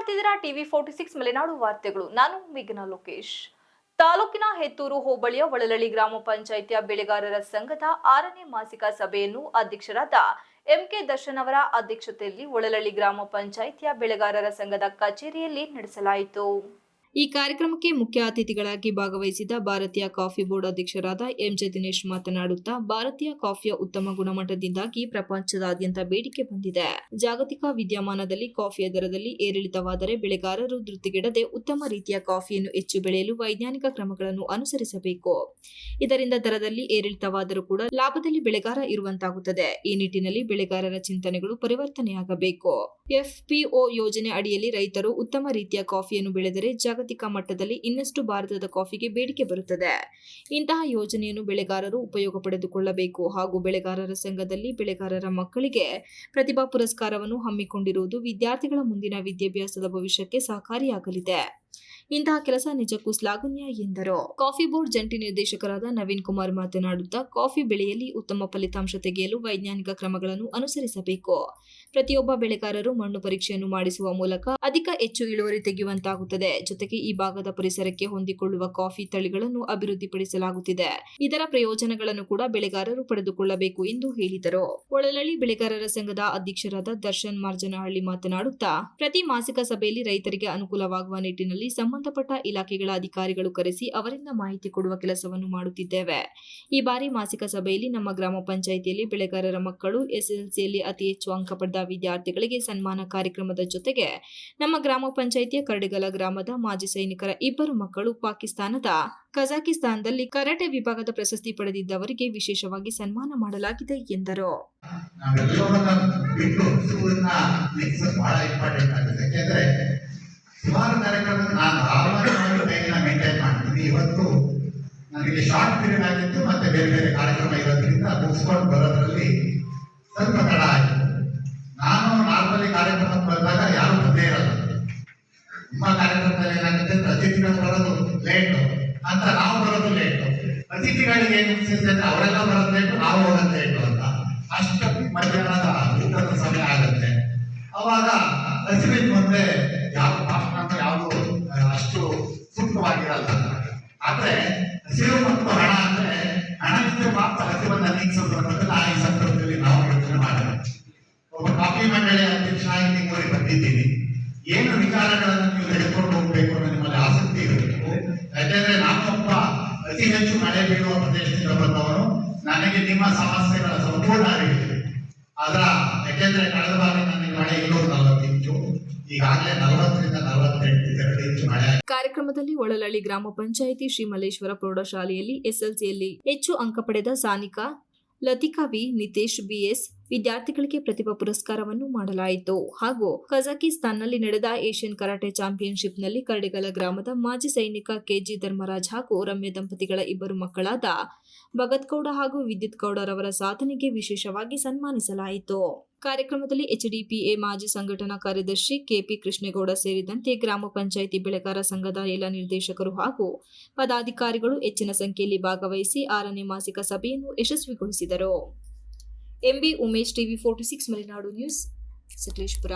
ನೋಡ್ತಿದ್ದೀರಾ? TV forty six Malenadu ವಾರ್ತೆಗಳು. ನಾನು ವಿಘ್ನ ಲೋಕೇಶ್. ತಾಲೂಕಿನ ಹೆತ್ತೂರು ಹೋಬಳಿಯ ಒಳಲಳ್ಳಿ ಗ್ರಾಮ ಪಂಚಾಯಿತಿಯ ಬೆಳೆಗಾರರ ಸಂಘದ ಆರನೇ ಮಾಸಿಕ ಸಭೆಯನ್ನು ಅಧ್ಯಕ್ಷರಾದ ಎಂಕೆ ದರ್ಶನ್ ಅವರ ಅಧ್ಯಕ್ಷತೆಯಲ್ಲಿ ಒಳಲಳ್ಳಿ ಗ್ರಾಮ ಪಂಚಾಯಿತಿಯ ಬೆಳೆಗಾರರ ಸಂಘದ ಕಚೇರಿಯಲ್ಲಿ ನಡೆಸಲಾಯಿತು. ಈ ಕಾರ್ಯಕ್ರಮಕ್ಕೆ ಮುಖ್ಯ ಅತಿಥಿಗಳಾಗಿ ಭಾಗವಹಿಸಿದ ಭಾರತೀಯ ಕಾಫಿ ಬೋರ್ಡ್ ಅಧ್ಯಕ್ಷರಾದ ಎಂಜೆ ದಿನೇಶ್ ಮಾತನಾಡುತ್ತಾ, ಭಾರತೀಯ ಕಾಫಿಯ ಉತ್ತಮ ಗುಣಮಟ್ಟದಿಂದಾಗಿ ಪ್ರಪಂಚದಾದ್ಯಂತ ಬೇಡಿಕೆ ಬಂದಿದೆ. ಜಾಗತಿಕ ವಿದ್ಯಮಾನದಲ್ಲಿ ಕಾಫಿಯ ದರದಲ್ಲಿ ಏರಿಳಿತವಾದರೆ ಬೆಳೆಗಾರರು ಧೃತಿಗೆಡದೆ ಉತ್ತಮ ರೀತಿಯ ಕಾಫಿಯನ್ನು ಹೆಚ್ಚು ಬೆಳೆಯಲು ವೈಜ್ಞಾನಿಕ ಕ್ರಮಗಳನ್ನು ಅನುಸರಿಸಬೇಕು. ಇದರಿಂದ ದರದಲ್ಲಿ ಏರಿಳಿತವಾದರೂ ಕೂಡ ಲಾಭದಲ್ಲಿ ಬೆಳೆಗಾರ ಇರುವಂತಾಗುತ್ತದೆ. ಈ ನಿಟ್ಟಿನಲ್ಲಿ ಬೆಳೆಗಾರರ ಚಿಂತನೆಗಳು ಪರಿವರ್ತನೆಯಾಗಬೇಕು. ಎಫ್ಪಿಒ ಯೋಜನೆ ಅಡಿಯಲ್ಲಿ ರೈತರು ಉತ್ತಮ ರೀತಿಯ ಕಾಫಿಯನ್ನು ಬೆಳೆದರೆ ಜಾಗತಿಕ ಮಟ್ಟದಲ್ಲಿ ಇನ್ನಷ್ಟು ಭಾರತದ ಕಾಫಿಗೆ ಬೇಡಿಕೆ ಬರುತ್ತದೆ. ಇಂತಹ ಯೋಜನೆಯನ್ನು ಬೆಳೆಗಾರರು ಉಪಯೋಗ ಪಡೆದುಕೊಳ್ಳಬೇಕು ಹಾಗೂ ಬೆಳೆಗಾರರ ಸಂಘದಲ್ಲಿ ಬೆಳೆಗಾರರ ಮಕ್ಕಳಿಗೆ ಪ್ರತಿಭಾ ಪುರಸ್ಕಾರವನ್ನು ಹಮ್ಮಿಕೊಂಡಿರುವುದು ವಿದ್ಯಾರ್ಥಿಗಳ ಮುಂದಿನ ವಿದ್ಯಾಭ್ಯಾಸದ ಭವಿಷ್ಯಕ್ಕೆ ಸಹಕಾರಿಯಾಗಲಿದೆ. ಇಂತಹ ಕೆಲಸ ನಿಜಕ್ಕೂ ಶ್ಲಾಘನೀಯ ಎಂದರು. ಕಾಫಿ ಬೋರ್ಡ್ ಜಂಟಿ ನಿರ್ದೇಶಕರಾದ ನವೀನ್ ಕುಮಾರ್ ಮಾತನಾಡುತ್ತಾ, ಕಾಫಿ ಬೆಳೆಯಲ್ಲಿ ಉತ್ತಮ ಫಲಿತಾಂಶ ತೆಗೆಯಲು ವೈಜ್ಞಾನಿಕ ಕ್ರಮಗಳನ್ನು ಅನುಸರಿಸಬೇಕು. ಪ್ರತಿಯೊಬ್ಬ ಬೆಳೆಗಾರರು ಮಣ್ಣು ಪರೀಕ್ಷೆಯನ್ನು ಮಾಡಿಸುವ ಮೂಲಕ ಅಧಿಕ ಹೆಚ್ಚು ಇಳುವರಿ ತೆಗೆಯುವಂತಾಗುತ್ತದೆ. ಜೊತೆಗೆ ಈ ಭಾಗದ ಪರಿಸರಕ್ಕೆ ಹೊಂದಿಕೊಳ್ಳುವ ಕಾಫಿ ತಳಿಗಳನ್ನು ಅಭಿವೃದ್ಧಿಪಡಿಸಲಾಗುತ್ತಿದೆ. ಇದರ ಪ್ರಯೋಜನಗಳನ್ನು ಕೂಡ ಬೆಳೆಗಾರರು ಪಡೆದುಕೊಳ್ಳಬೇಕು ಎಂದು ಹೇಳಿದರು. ಒಳಲಳ್ಳಿ ಬೆಳೆಗಾರರ ಸಂಘದ ಅಧ್ಯಕ್ಷರಾದ ದರ್ಶನ್ ಮಾರ್ಜನಹಳ್ಳಿ ಮಾತನಾಡುತ್ತಾ, ಪ್ರತಿ ಮಾಸಿಕ ಸಭೆಯಲ್ಲಿ ರೈತರಿಗೆ ಅನುಕೂಲವಾಗುವ ನಿಟ್ಟಿನಲ್ಲಿ ಸಂಬಂಧಪಟ್ಟ ಇಲಾಖೆಗಳ ಅಧಿಕಾರಿಗಳು ಕರೆಸಿ ಅವರಿಂದ ಮಾಹಿತಿ ಕೊಡುವ ಕೆಲಸವನ್ನು ಮಾಡುತ್ತಿದ್ದೇವೆ. ಈ ಬಾರಿ ಮಾಸಿಕ ಸಭೆಯಲ್ಲಿ ನಮ್ಮ ಗ್ರಾಮ ಪಂಚಾಯಿತಿಯಲ್ಲಿ ಬೆಳೆಗಾರರ ಮಕ್ಕಳು ಎಸ್ಎಸ್ಎಲ್ಸಿಯಲ್ಲಿ ಅತಿ ಹೆಚ್ಚು ಅಂಕ ಪಡೆದ ವಿದ್ಯಾರ್ಥಿಗಳಿಗೆ ಸನ್ಮಾನ ಕಾರ್ಯಕ್ರಮದ ಜೊತೆಗೆ ನಮ್ಮ ಗ್ರಾಮ ಪಂಚಾಯಿತಿಯ ಕರಡಿಗಲ ಗ್ರಾಮದ ಮಾಜಿ ಸೈನಿಕರ ಇಬ್ಬರು ಮಕ್ಕಳು ಪಾಕಿಸ್ತಾನದ ಕಜಾಕಿಸ್ತಾನದಲ್ಲಿ ಕರಾಟೆ ವಿಭಾಗದ ಪ್ರಶಸ್ತಿ ಪಡೆದಿದ್ದವರಿಗೆ ವಿಶೇಷವಾಗಿ ಸನ್ಮಾನ ಮಾಡಲಾಗಿದೆ ಎಂದರು. ಸುಮಾರು ಕಾರ್ಯಕ್ರಮ ನಾನು ಸಾಮಾನ್ಯವಾಗಿ ಟೈಮ್ನ ಮೇಂಟೈನ್ ಮಾಡ್ತೀನಿ. ಇವತ್ತು ನನಗೆ ಶಾರ್ಟ್ ಪೀರಿಯಡ್ ಆಗಿತ್ತು, ಮತ್ತೆ ಬೇರೆ ಬೇರೆ ಕಾರ್ಯಕ್ರಮ ಇರೋದ್ರಿಂದ ಮುಗಿಸ್ಕೊಂಡು ಬರೋದ್ರಲ್ಲಿ ಸ್ವಲ್ಪ ತಡ ಆಯಿತು. ನಾನು ನಾರ್ಮಲಿ ಕಾರ್ಯಕ್ರಮಕ್ಕೆ ಬಂದಾಗ ಯಾರು ಬಂದೇ ಇರಲ್ಲ. ನಿಮ್ಮ ಕಾರ್ಯಕ್ರಮದಲ್ಲಿ ಏನಾಗುತ್ತೆ? ಅತಿಥಿಗಳು ಬರೋದು ಲೇಟು ಅಂತ ನಾವು ಬರೋದು ಲೇಟು ಅತಿಥಿಗಳಿಗೆ ಏನು ಅನಿಸುತ್ತೆ ಅವರೆಲ್ಲ ಬರೋದು ಲೇಟು ನಾವು ಹೋಗೋದು ಲೇಟು ಅಂತ. ಅಷ್ಟೊತ್ತಿಗೆ ಮಧ್ಯಾಹ್ನದ ಊಟದ ಸಮಯ ಆಗುತ್ತೆ. ಅವಾಗ ಹಸಿವಿನ ಮುಂದೆ ಆದ್ರೆ ಹಸಿರು ಮತ್ತು ಹಣ ಅಂದ್ರೆ ಹಣದಿಂದ ಮಾತ್ರ ಹಸಿವನ್ನ ನೀಗಿಸೋದು ಅನ್ನೋದನ್ನ ಈ ಸಂದರ್ಭದಲ್ಲಿ ನಾವು ಯೋಚನೆ ಮಾಡೋಣ ಒಬ್ಬ ಕಾಫಿ ಮಂಡಳಿ ಅಧ್ಯಕ್ಷನಾಗಿ ನಿಮ್ಮೂರಿಗೆ ಬಂದಿದ್ದೀನಿ ಏನು ವಿಚಾರಗಳನ್ನು ನೀವು ತೆಗೆದುಕೊಂಡು ಹೋಗ್ಬೇಕು ಅನ್ನೋ ನಿಮ್ಮಲ್ಲಿ ಆಸಕ್ತಿ ಇರಬೇಕು ಯಾಕೆಂದ್ರೆ ನಾನೊಬ್ಬ ಅತಿ ಹೆಚ್ಚು ಮಳೆ ಬೀಳುವ ಪ್ರದೇಶದಿಂದ ಬಂದವನು. ನನಗೆ ನಿಮ್ಮ ಸಮಸ್ಯೆಗಳ ಸಂಪೂರ್ಣ ಅರಿವಿದೆ. ಅದರ ಯಾಕೆಂದ್ರೆ ಕಳೆದ ಬಾರಿ ನನಗೆ ಮಳೆ ಇನ್ನೂರ ಕಾರ್ಯಕ್ರಮದಲ್ಲಿ ಒಳಲಳ್ಳಿ ಗ್ರಾಮ ಪಂಚಾಯಿತಿ ಶ್ರೀ ಮಲ್ಲೇಶ್ವರ ಪ್ರೌಢಶಾಲೆಯಲ್ಲಿ ಎಸ್ಎಲ್ಸಿಯಲ್ಲಿ ಹೆಚ್ಚು ಅಂಕ ಪಡೆದ ಸಾನಿಕಾ, ಲತಿಕಾ ವಿ, ನಿತೇಶ್ ಬಿಎಸ್ ವಿದ್ಯಾರ್ಥಿಗಳಿಗೆ ಪ್ರತಿಭಾ ಪುರಸ್ಕಾರವನ್ನು ಮಾಡಲಾಯಿತು. ಹಾಗೂ ಕಜಕಿಸ್ತಾನ್ನಲ್ಲಿ ನಡೆದ ಏಷ್ಯನ್ ಕರಾಟೆ ಚಾಂಪಿಯನ್ಶಿಪ್ನಲ್ಲಿ ಕರಡಿಗಲ ಗ್ರಾಮದ ಮಾಜಿ ಸೈನಿಕ ಕೆಜಿ ಧರ್ಮರಾಜ್ ಹಾಗೂ ರಮ್ಯ ದಂಪತಿಗಳ ಇಬ್ಬರು ಮಕ್ಕಳಾದ ಭಗತ್ ಗೌಡ ಹಾಗೂ ವಿದ್ಯುತ್ ಗೌಡರವರ ಸಾಧನೆಗೆ ವಿಶೇಷವಾಗಿ ಸನ್ಮಾನಿಸಲಾಯಿತು. ಕಾರ್ಯಕ್ರಮದಲ್ಲಿ ಎಚ್ಡಿಪಿಎ ಮಾಜಿ ಸಂಘಟನಾ ಕಾರ್ಯದರ್ಶಿ ಕೆಪಿ ಕೃಷ್ಣೇಗೌಡ ಸೇರಿದಂತೆ ಗ್ರಾಮ ಪಂಚಾಯಿತಿ ಬೆಳೆಗಾರ ಸಂಘದ ಎಲ್ಲ ನಿರ್ದೇಶಕರು ಹಾಗೂ ಪದಾಧಿಕಾರಿಗಳು ಹೆಚ್ಚಿನ ಸಂಖ್ಯೆಯಲ್ಲಿ ಭಾಗವಹಿಸಿ ಆರನೇ ಮಾಸಿಕ ಸಭೆಯನ್ನು ಯಶಸ್ವಿಗೊಳಿಸಿದರು. MB Umesh TV forty six Malenadu news Sakleshpur